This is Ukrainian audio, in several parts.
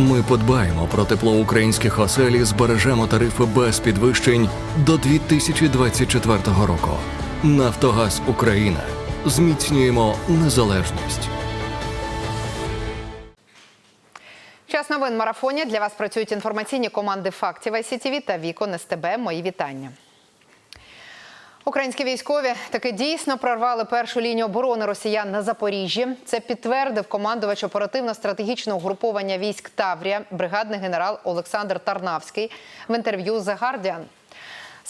Ми подбаємо про тепло українських осель і збережемо тарифи без підвищень до 2024 року. Нафтогаз Україна. Зміцнюємо незалежність. Час новин марафоні для вас працюють інформаційні команди фактів ICTV та Вікон СТБ. Мої вітання. Українські військові таки дійсно прорвали першу лінію оборони росіян на Запоріжжі. Це підтвердив командувач оперативно-стратегічного груповання військ Таврія, бригадний генерал Олександр Тарнавський в інтерв'ю The Guardian.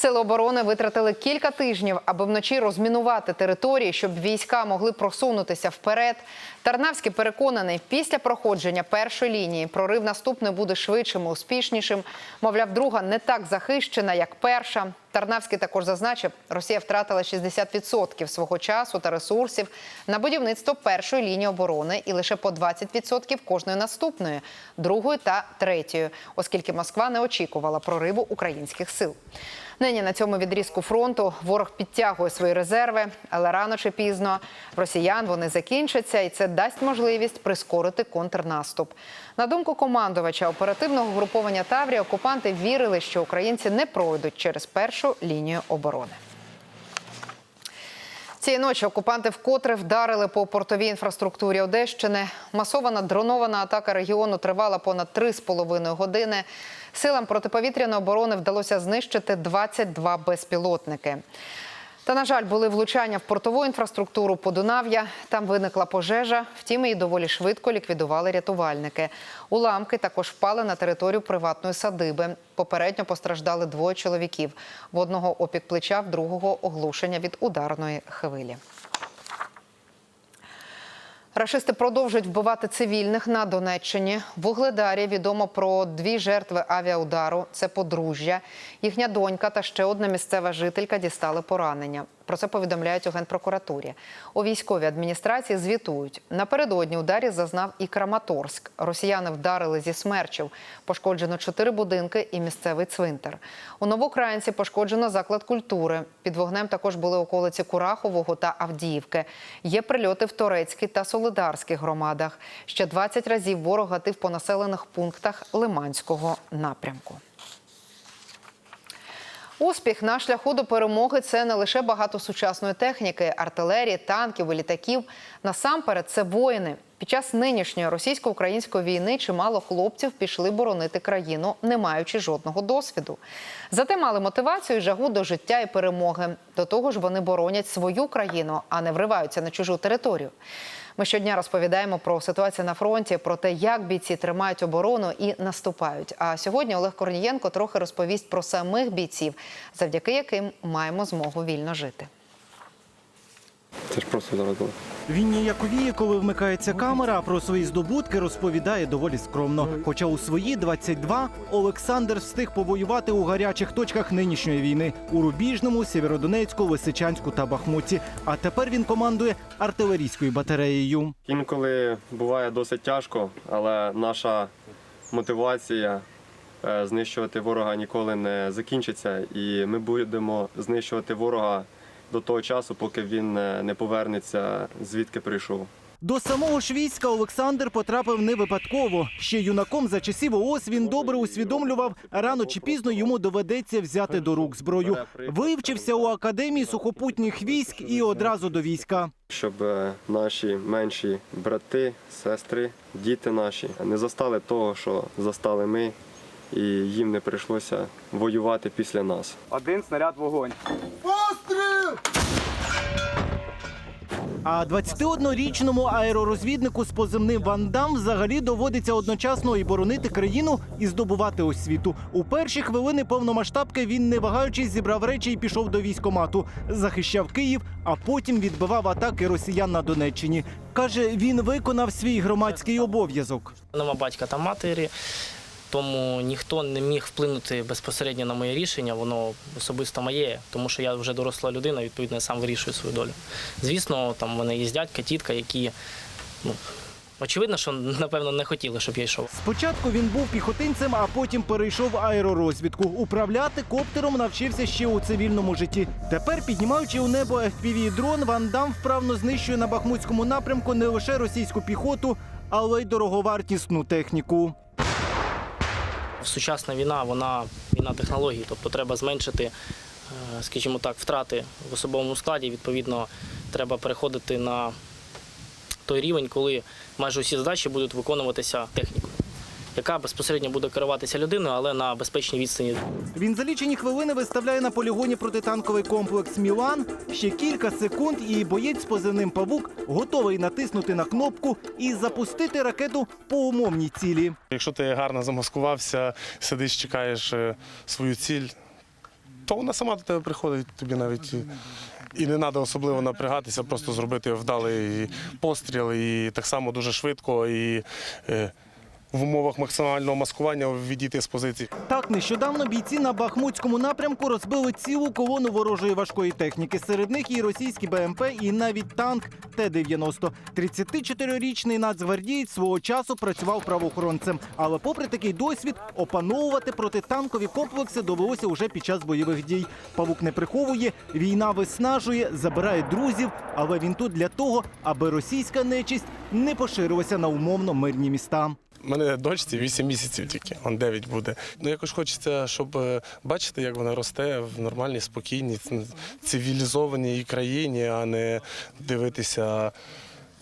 Сили оборони витратили кілька тижнів, аби вночі розмінувати території, щоб війська могли просунутися вперед. Тарнавський переконаний, після проходження першої лінії прорив наступний буде швидшим і успішнішим. Мовляв, друга не так захищена, як перша. Тарнавський також зазначив, Росія втратила 60% свого часу та ресурсів на будівництво першої лінії оборони і лише по 20% кожної наступної, другої та третьої, оскільки Москва не очікувала прориву українських сил. Нині на цьому відрізку фронту ворог підтягує свої резерви, але рано чи пізно росіян вони закінчаться, і це дасть можливість прискорити контрнаступ. На думку командувача оперативного груповання Таврія, окупанти вірили, що українці не пройдуть через першу лінію оборони. Цієї ночі окупанти вкотре вдарили по портовій інфраструктурі Одещини. Масована дронована атака регіону тривала понад 3,5 години. Силам протиповітряної оборони вдалося знищити 22 безпілотники. Та, на жаль, були влучання в портову інфраструктуру Подунав'я. Там виникла пожежа, втім її доволі швидко ліквідували рятувальники. Уламки також впали на територію приватної садиби. Попередньо постраждали двоє чоловіків. В одного опік плеча, в другого оглушення від ударної хвилі. Рашисти продовжують вбивати цивільних на Донеччині. В Угледарі відомо про дві жертви авіаудару. Це подружжя. Їхня донька та ще одна місцева жителька дістали поранення. Про це повідомляють у генпрокуратурі. У військовій адміністрації звітують. Напередодні ударів зазнав і Краматорськ. Росіяни вдарили зі смерчів. Пошкоджено чотири будинки і місцевий цвинтар. У Новоукраїнці пошкоджено заклад культури. Під вогнем також були околиці Курахового та Авдіївки. Є прильоти в Торецькій та Солидарських громадах. Ще 20 разів ворог гатив по населених пунктах Лиманського напрямку. Успіх на шляху до перемоги це не лише багато сучасної техніки, артилерії, танків і літаків. Насамперед, це воїни. Під час нинішньої російсько-української війни чимало хлопців пішли боронити країну, не маючи жодного досвіду. Зате мали мотивацію і жагу до життя і перемоги. До того ж, вони боронять свою країну, а не вриваються на чужу територію. Ми щодня розповідаємо про ситуацію на фронті, про те, як бійці тримають оборону і наступають. А сьогодні Олег Корнієнко трохи розповість про самих бійців, завдяки яким маємо змогу вільно жити. Це ж просто зараз було. Він ніяковіє, коли вмикається камера, а про свої здобутки розповідає доволі скромно. Хоча у свої 22 Олександр встиг повоювати у гарячих точках нинішньої війни у Рубіжному, Сєвєродонецьку, Лисичанську та Бахмуті. А тепер він командує артилерійською батареєю. Інколи буває досить тяжко, але наша мотивація е, знищувати ворога ніколи не закінчиться, і ми будемо знищувати ворога до того часу, поки він е, не повернеться звідки прийшов. До самого ж війська Олександр потрапив не випадково. Ще юнаком за часів ООС він добре усвідомлював, рано чи пізно йому доведеться взяти до рук зброю. Вивчився у академії сухопутніх військ і одразу до війська. Щоб е, наші менші брати, сестри, діти наші не застали того, що застали ми, і їм не прийшлося воювати після нас. Один снаряд вогонь. А 21-річному аеророзвіднику з позивним Вандам взагалі доводиться одночасно і боронити країну, і здобувати освіту. У перші хвилини повномасштабки він, не вагаючись, зібрав речі і пішов до військомату. Захищав Київ, а потім відбивав атаки росіян на Донеччині. Каже, він виконав свій громадський обов'язок. Нема батька та матері, тому ніхто не міг вплинути безпосередньо на моє рішення, воно особисто моє, тому що я вже доросла людина, відповідно, я сам вирішую свою долю. Звісно, там в мене є дядька, тітка, які, ну, очевидно, що, напевно, не хотіли, щоб я йшов. Спочатку він був піхотинцем, а потім перейшов в аеророзвідку. Управляти коптером навчився ще у цивільному житті. Тепер, піднімаючи у небо fpv дрон Ван вправно знищує на бахмутському напрямку не лише російську піхоту, але й дороговартісну техніку. Сучасна війна, вона війна технологій, тобто треба зменшити, е, скажімо так, втрати в особовому складі. Відповідно, треба переходити на той рівень, коли майже усі задачі будуть виконуватися технікою, яка безпосередньо буде керуватися людиною, але на безпечній відстані. Він за лічені хвилини виставляє на полігоні протитанковий комплекс Мілан. Ще кілька секунд, і боєць з позивним павук готовий натиснути на кнопку і запустити ракету по умовній цілі. Якщо ти гарно замаскувався, сидиш, чекаєш е, свою ціль, то вона сама до тебе приходить, тобі навіть і- і не треба особливо напрягатися, просто зробити вдалий постріл і так само дуже швидко і е, в умовах максимального маскування відійти з позиції. Так, нещодавно бійці на Бахмутському напрямку розбили цілу колону ворожої важкої техніки. Серед них і російські БМП, і навіть танк Т-90. 34-річний нацгвардієць свого часу працював правоохоронцем. Але попри такий досвід, опановувати протитанкові комплекси довелося уже під час бойових дій. Павук не приховує, війна виснажує, забирає друзів, але він тут для того, аби російська нечисть не поширилася на умовно мирні міста. У мене дочці 8 місяців тільки, он 9 буде. Ну якось хочеться, щоб е, бачити, як вона росте в нормальній, спокійній, цивілізованій країні, а не дивитися.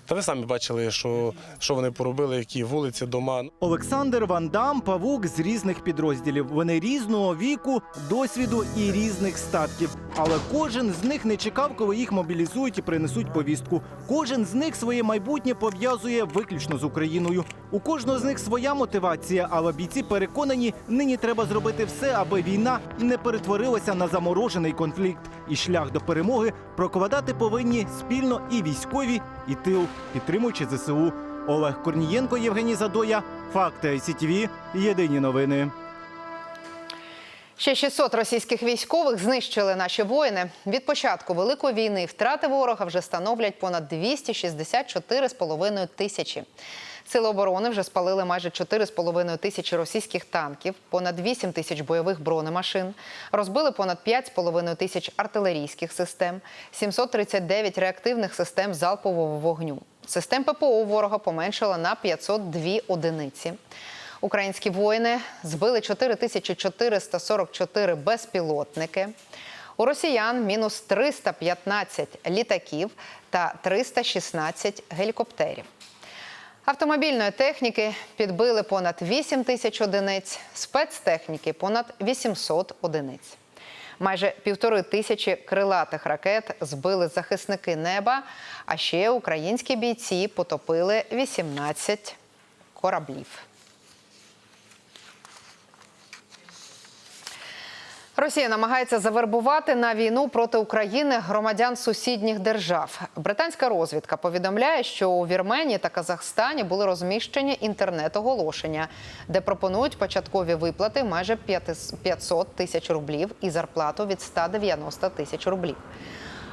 Та ви самі бачили, що, що вони поробили, які вулиці, дома. Олександр Ван Дам, павук з різних підрозділів. Вони різного віку, досвіду і різних статків. Але кожен з них не чекав, коли їх мобілізують і принесуть повістку. Кожен з них своє майбутнє пов'язує виключно з Україною. У кожного з них своя мотивація, але бійці переконані, нині треба зробити все, аби війна не перетворилася на заморожений конфлікт. І шлях до перемоги прокладати повинні спільно і військові, і тил, підтримуючи ЗСУ. Олег Корнієнко, Євгеній Задоя. Факти ICTV. Єдині новини. Ще 600 російських військових знищили наші воїни. Від початку великої війни втрати ворога вже становлять понад 264,5 тисячі. Сили оборони вже спалили майже 4,5 тисячі російських танків, понад 8 тисяч бойових бронемашин, розбили понад 5,5 тисяч артилерійських систем, 739 реактивних систем залпового вогню. Систем ППО ворога поменшало на 502 одиниці. Українські воїни збили 4444 безпілотники. У росіян мінус 315 літаків та 316 гелікоптерів. Автомобільної техніки підбили понад 8 тисяч одиниць, спецтехніки понад 800 одиниць. Майже півтори тисячі крилатих ракет збили захисники неба, а ще українські бійці потопили 18 кораблів. Росія намагається завербувати на війну проти України громадян сусідніх держав. Британська розвідка повідомляє, що у Вірменії та Казахстані були розміщені інтернет-оголошення, де пропонують початкові виплати майже 500 тисяч рублів і зарплату від 190 тисяч рублів.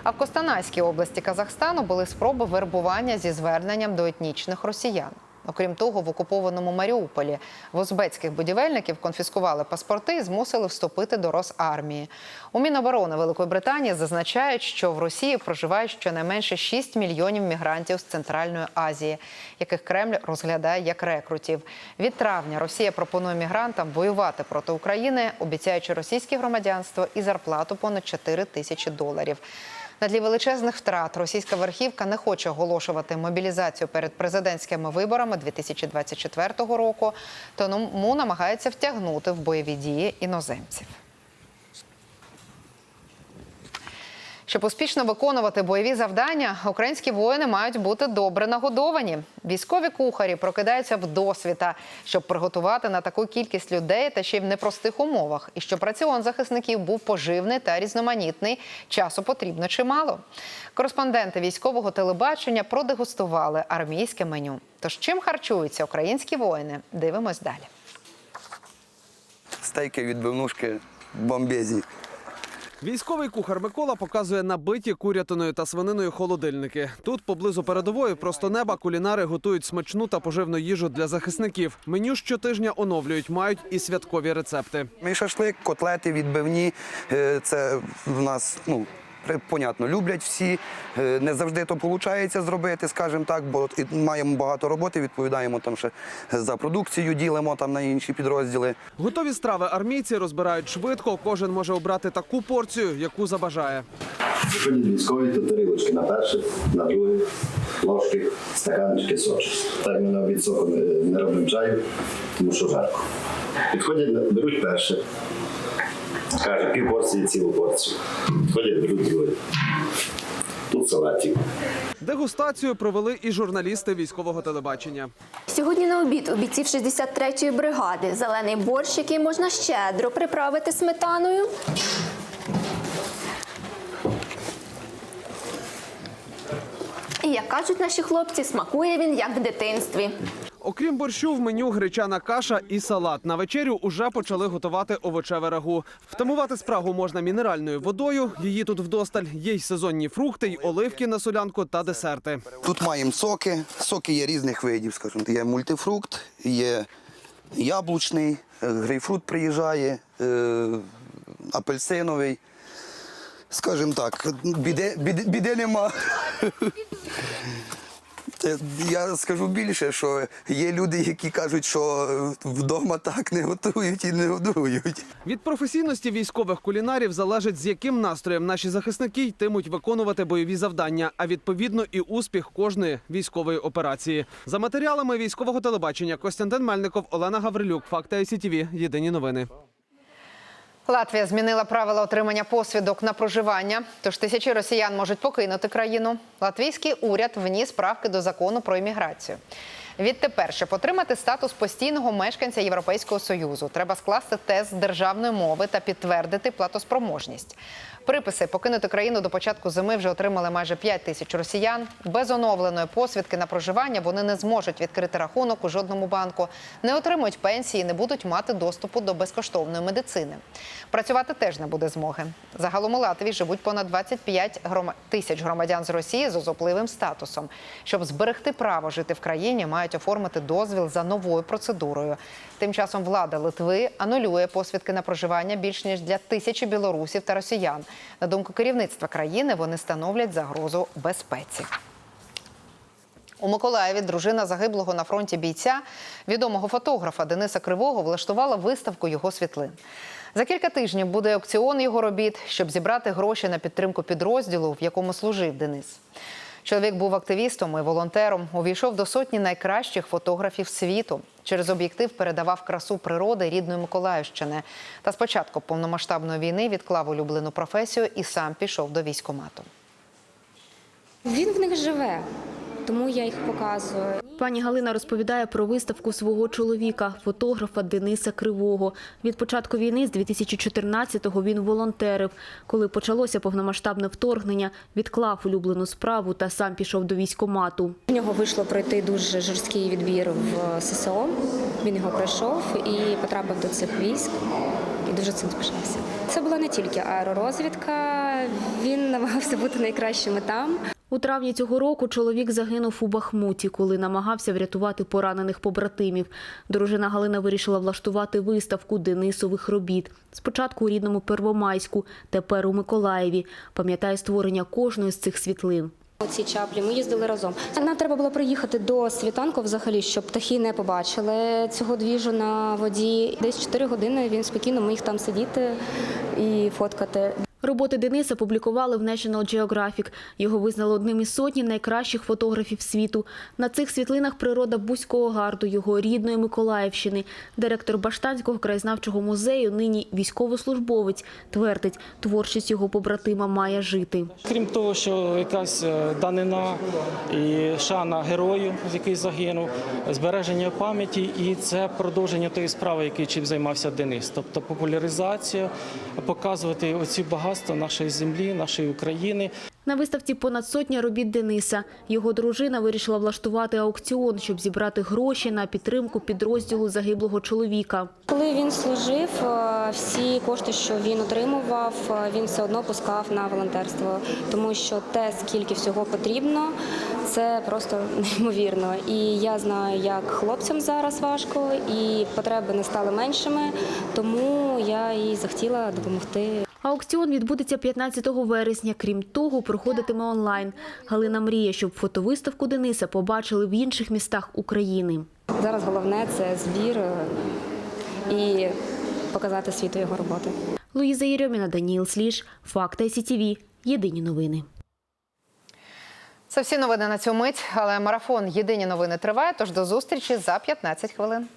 А в Костанайській області Казахстану були спроби вербування зі зверненням до етнічних росіян. Окрім того, в окупованому Маріуполі в узбецьких будівельників конфіскували паспорти і змусили вступити до Росармії. У Міноборони Великої Британії зазначають, що в Росії проживає щонайменше 6 мільйонів мігрантів з Центральної Азії, яких Кремль розглядає як рекрутів. Від травня Росія пропонує мігрантам воювати проти України, обіцяючи російське громадянство і зарплату понад 4 тисячі доларів. На тлі величезних втрат російська верхівка не хоче оголошувати мобілізацію перед президентськими виборами 2024 року, тому намагається втягнути в бойові дії іноземців. Щоб успішно виконувати бойові завдання, українські воїни мають бути добре нагодовані. Військові кухарі прокидаються в досвіта, щоб приготувати на таку кількість людей та ще й в непростих умовах. І щоб раціон захисників був поживний та різноманітний, часу потрібно чимало. Кореспонденти військового телебачення продегустували армійське меню. Тож чим харчуються українські воїни? Дивимось далі. стейки відбивнушки бомбезні. Військовий кухар Микола показує набиті курятиною та свининою холодильники. Тут поблизу передової просто неба кулінари готують смачну та поживну їжу для захисників. Меню щотижня оновлюють, мають і святкові рецепти. Мій шашлик, котлети відбивні. е, Це в нас ну, Понятно, люблять всі. Е, Не завжди то виходить зробити, скажімо так, бо і маємо багато роботи, відповідаємо там ще за продукцію, ділимо там на інші підрозділи. Готові страви армійці розбирають швидко. Кожен може обрати таку порцію, яку забажає. Виходять військові, то тарілочки на перше, на друге, ложки, стаканчики, сочі. Так ми на обід соку не, не робимо чаю, тому що жарко. Підходять, беруть перше, кажуть, пів порції, цілу порцію. Підходять, беруть друге. Тут салатик. Дегустацію провели і журналісти військового телебачення. Сьогодні на обід у бійців 63-ї бригади зелений борщ, який можна щедро приправити сметаною. І як кажуть наші хлопці, смакує він як в дитинстві. Окрім борщу, в меню гречана каша і салат. На вечерю уже почали готувати овочеве рагу. Втамувати спрагу можна мінеральною водою. Її тут вдосталь. Є й сезонні фрукти, й оливки на солянку та десерти. Тут маємо соки. Соки є різних видів, скажімо. Є мультифрукт, є яблучний, е, грейпфрут приїжджає, е, апельсиновий. Скажімо так, біди, біди, біди нема. Я скажу більше, що є люди, які кажуть, що вдома так не готують і не годують. Від професійності військових кулінарів залежить, з яким настроєм наші захисники йтимуть виконувати бойові завдання, а відповідно і успіх кожної військової операції. За матеріалами військового телебачення Костянтин Мельников, Олена Гаврилюк, Факти ICTV. Єдині новини. Латвія змінила правила отримання посвідок на проживання, тож тисячі росіян можуть покинути країну. Латвійський уряд вніс правки до закону про імміграцію. Відтепер, щоб отримати статус постійного мешканця Європейського союзу, треба скласти тест державної мови та підтвердити платоспроможність. Приписи покинути країну до початку зими вже отримали майже 5 тисяч росіян. Без оновленої посвідки на проживання вони не зможуть відкрити рахунок у жодному банку, не отримують пенсії, не будуть мати доступу до безкоштовної медицини. Працювати теж не буде змоги. Загалом у Латвії живуть понад 25 грома- тисяч громадян з Росії з особливим статусом. Щоб зберегти право жити в країні, мають оформити дозвіл за новою процедурою. Тим часом влада Литви анулює посвідки на проживання більш ніж для тисячі білорусів та росіян. На думку керівництва країни, вони становлять загрозу безпеці. У Миколаєві дружина загиблого на фронті бійця, відомого фотографа Дениса Кривого, влаштувала виставку його світлин. За кілька тижнів буде аукціон його робіт, щоб зібрати гроші на підтримку підрозділу, в якому служив Денис. Чоловік був активістом і волонтером. Увійшов до сотні найкращих фотографів світу. Через об'єктив передавав красу природи рідної Миколаївщини. Та спочатку повномасштабної війни відклав улюблену професію і сам пішов до військкомату. Він в них живе, тому я їх показую. Пані Галина розповідає про виставку свого чоловіка, фотографа Дениса Кривого. Від початку війни з 2014-го він волонтерив. Коли почалося повномасштабне вторгнення, відклав улюблену справу та сам пішов до військкомату. В нього вийшло пройти дуже жорсткий відбір в ССО. Він його пройшов і потрапив до цих військ. І дуже цим спишався. Це була не тільки аеророзвідка. Він намагався бути найкращим і там. У травні цього року чоловік загинув у Бахмуті, коли намагався врятувати поранених побратимів. Дружина Галина вирішила влаштувати виставку Денисових робіт. Спочатку у рідному Первомайську, тепер у Миколаєві. Пам'ятає створення кожної з цих світлин. Ці чаплі ми їздили разом. Нам треба було приїхати до світанку, взагалі, щоб птахи не побачили цього двіжу на воді. Десь 4 години він спокійно міг там сидіти і фоткати. Роботи Дениса публікували в National Geographic. Його визнали одним із сотні найкращих фотографів світу. На цих світлинах природа Бузького гарду, його рідної Миколаївщини. Директор Баштанського краєзнавчого музею, нині військовослужбовець, твердить, творчість його побратима має жити. Крім того, що якась е, данина і шана герою, який загинув, збереження пам'яті, і це продовження тої справи, який чим займався Денис. Тобто популяризація, показувати оці багатства нашої землі, нашої України. На виставці понад сотня робіт Дениса. Його дружина вирішила влаштувати аукціон, щоб зібрати гроші на підтримку підрозділу загиблого чоловіка. Коли він служив, е, всі кошти, що він отримував, е, він все одно пускав на волонтерство, тому що те, скільки всього потрібно, це просто неймовірно. І я знаю, як хлопцям зараз важко, і потреби не стали меншими, тому я і захотіла допомогти. Аукціон відбудеться 15 вересня. Крім того, проходитиме онлайн. Галина мріє, щоб фотовиставку Дениса побачили в інших містах України. Зараз головне це збір е, і показати світу його роботи. Луїза Єрьоміна, Даніл Сліж, Факти СІТІВІ. Єдині новини. Це всі новини на цю мить, але марафон Єдині новини триває. Тож до зустрічі за 15 хвилин.